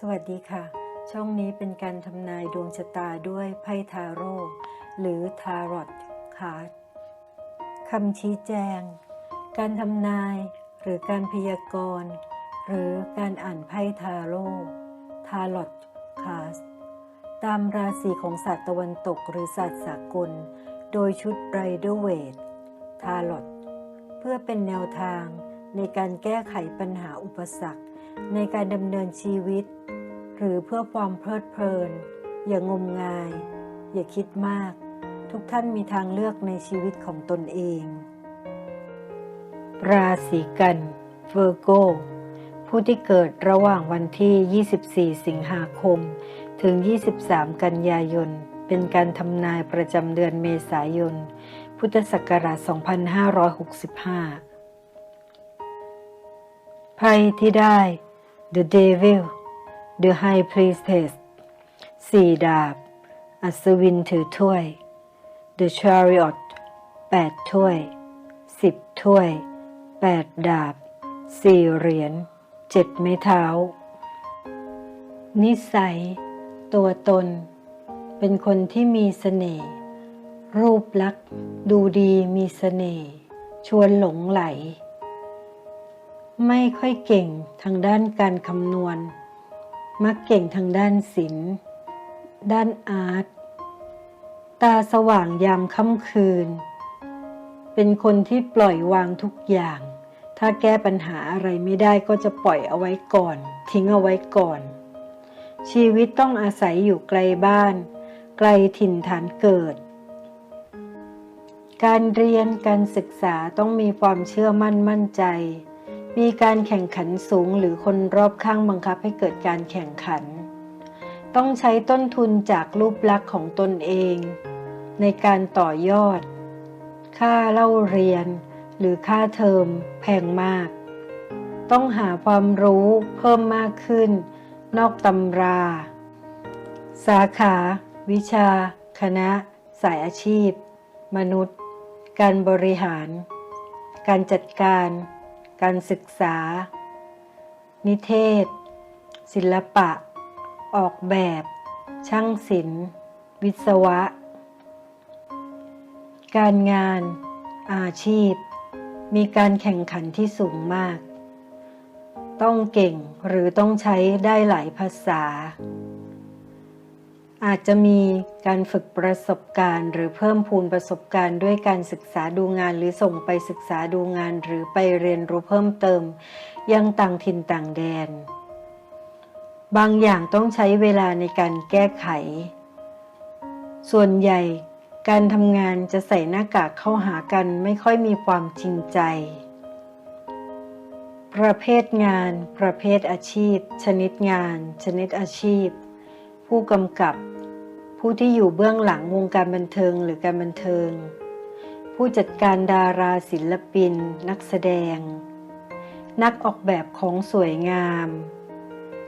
สวัสดีค่ะ ช่องนี้เป็นการทำนายดวงชะตาด้วยไพ่ทาโร่หรือทารอตคาร์ดคำชี้แจง การทำนายหรือการพยากรณ์ หรือการอ่านไพ่ทาโร่ทารอตคาร์ดตามราศีของศาสตร์ตะวันตกหรือศาสตร์สากล โดยชุดไรเดอร์เวททารอตเพื่อเป็นแนวทางในการแก้ไขปัญหาอุปสรรค ในการดำเนินชีวิต หรือเพื่อความเพลิดเพลิน อย่างมงาย อย่าคิดมาก ทุกท่านมีทางเลือกในชีวิตของตนเอง ราศีกันเวอร์โกผู้ที่เกิดระหว่างวันที่ 24 สิงหาคม ถึง 23 กันยายน เป็นการทำนายประจำเดือนเมษายน พุทธศักราช 2565 ไพ่ที่ได้ The Devil The High Priestess สี่ดาบ อัศวินถือถ้วย The Chariot แปดถ้วยสิบถ้วยแปดดาบสี่เหรียญเจ็ดไม้เท้า นิสัย ตัวตน เป็นคนที่มีเสน่ห์ รูปลักษ์ดูดีมีเสน่ห์ ชวนหลงไหล ไม่ค่อยเก่งทางด้านการคำนวณ มักเก่งทางด้านศิลป์ ด้านอาร์ต ตาสว่างยามค่ำคืน เป็นคนที่ปล่อยวางทุกอย่าง ถ้าแก้ปัญหาอะไรไม่ได้ก็จะปล่อยเอาไว้ก่อน ทิ้งเอาไว้ก่อน ชีวิตต้องอาศัยอยู่ไกลบ้าน ไกลถิ่นฐานเกิด การเรียนการศึกษาต้องมีความเชื่อมั่นมั่นใจ มีการแข่งขันสูงหรือคนรอบข้างบังคับให้เกิดการแข่งขัน ต้องใช้ต้นทุนจากรูปลักษณ์ของตนเอง ในการต่อยอด ค่าเล่าเรียน หรือค่าเทอมแพงมาก ต้องหาความรู้เพิ่มมากขึ้น นอกตำรา สาขา วิชา คณะ สายอาชีพ มนุษย์ การบริหาร การจัดการ การศึกษา นิเทศ ศิลปะ ออกแบบ ช่างศิลป์ วิศวะ การงาน อาชีพ มีการแข่งขันที่สูงมาก ต้องเก่งหรือต้องใช้ได้หลายภาษา อาจจะมีการฝึกประสบการณ์ หรือเพิ่มพูนประสบการณ์ด้วยการศึกษาดูงาน หรือส่งไปศึกษาดูงาน หรือไปเรียนรู้เพิ่มเติม ยังต่างถิ่นต่างแดน บางอย่างต้องใช้เวลาในการแก้ไข ส่วนใหญ่การทำงานจะใส่หน้ากากเข้าหากันไม่ค่อยมีความจริงใจ ประเภทงาน ประเภทอาชีพ ชนิดงาน ชนิดอาชีพ ผู้กำกับ ผู้ที่อยู่เบื้องหลังวงการบันเทิงหรือการบันเทิง ผู้จัดการดาราศิลปิน นักแสดง นักออกแบบของสวยงาม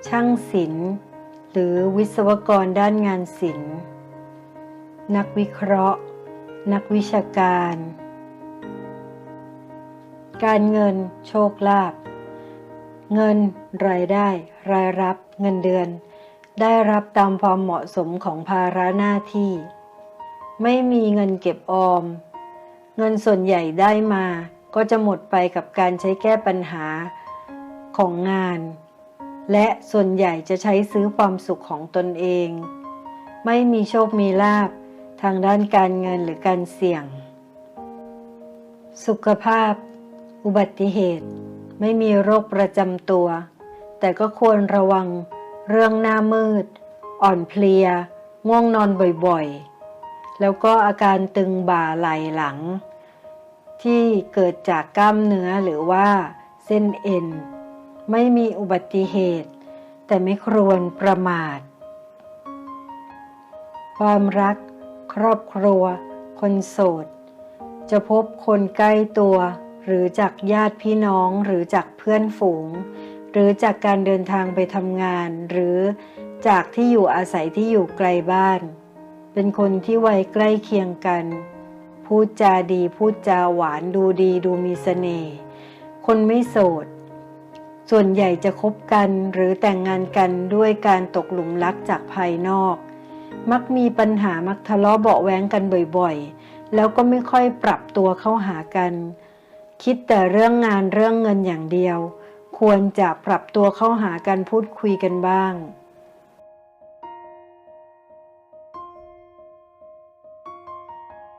ช่างศิลป์ หรือวิศวกรด้านงานศิลป์ นักวิเคราะห์ นักวิชาการ การเงินโชคลาภเงินรายได้ รายรับ เงินเดือน ได้รับตามความเหมาะสมของภาระหน้าที่ ไม่มีเงินเก็บออม เงินส่วนใหญ่ได้มาก็จะหมดไปกับการใช้แก้ปัญหาของงาน และส่วนใหญ่จะใช้ซื้อความสุขของตนเอง ไม่มีโชคมีลาภทางด้านการเงินหรือการเสี่ยง สุขภาพ อุบัติเหตุ ไม่มีโรคประจำตัว แต่ก็ควรระวัง เรื่องหน้ามืด อ่อนเพลีย ง่วงนอนบ่อยๆ แล้วก็อาการตึงบ่าไหล่หลัง ที่เกิดจากกล้ามเนื้อหรือว่าเส้นเอ็น ไม่มีอุบัติเหตุ แต่ไม่ควรประมาท ความรัก ครอบครัว คนโสด จะพบคนใกล้ตัว หรือจากญาติพี่น้องหรือจากเพื่อนฝูง หรือจากการเดินทางไปทำงาน หรือจากที่อยู่อาศัยที่อยู่ไกลบ้าน เป็นคนที่วัยใกล้เคียงกัน พูดจาดีพูดจาหวานดูดีดูมีสเสน่ห์คนไม่โสด ส่วนใหญ่จะคบกันหรือแต่งงานกันด้วยการตกหลุมรักจากภายนอก มักมีปัญหามักทะเลาะเบาแวงกันบ่อยๆ แล้วก็ไม่ค่อยปรับตัวเข้าหากัน คิดแต่เรื่องงานเรื่องเงินอย่างเดียว ควรจะปรับตัวเข้าหากันพูดคุยกันบ้าง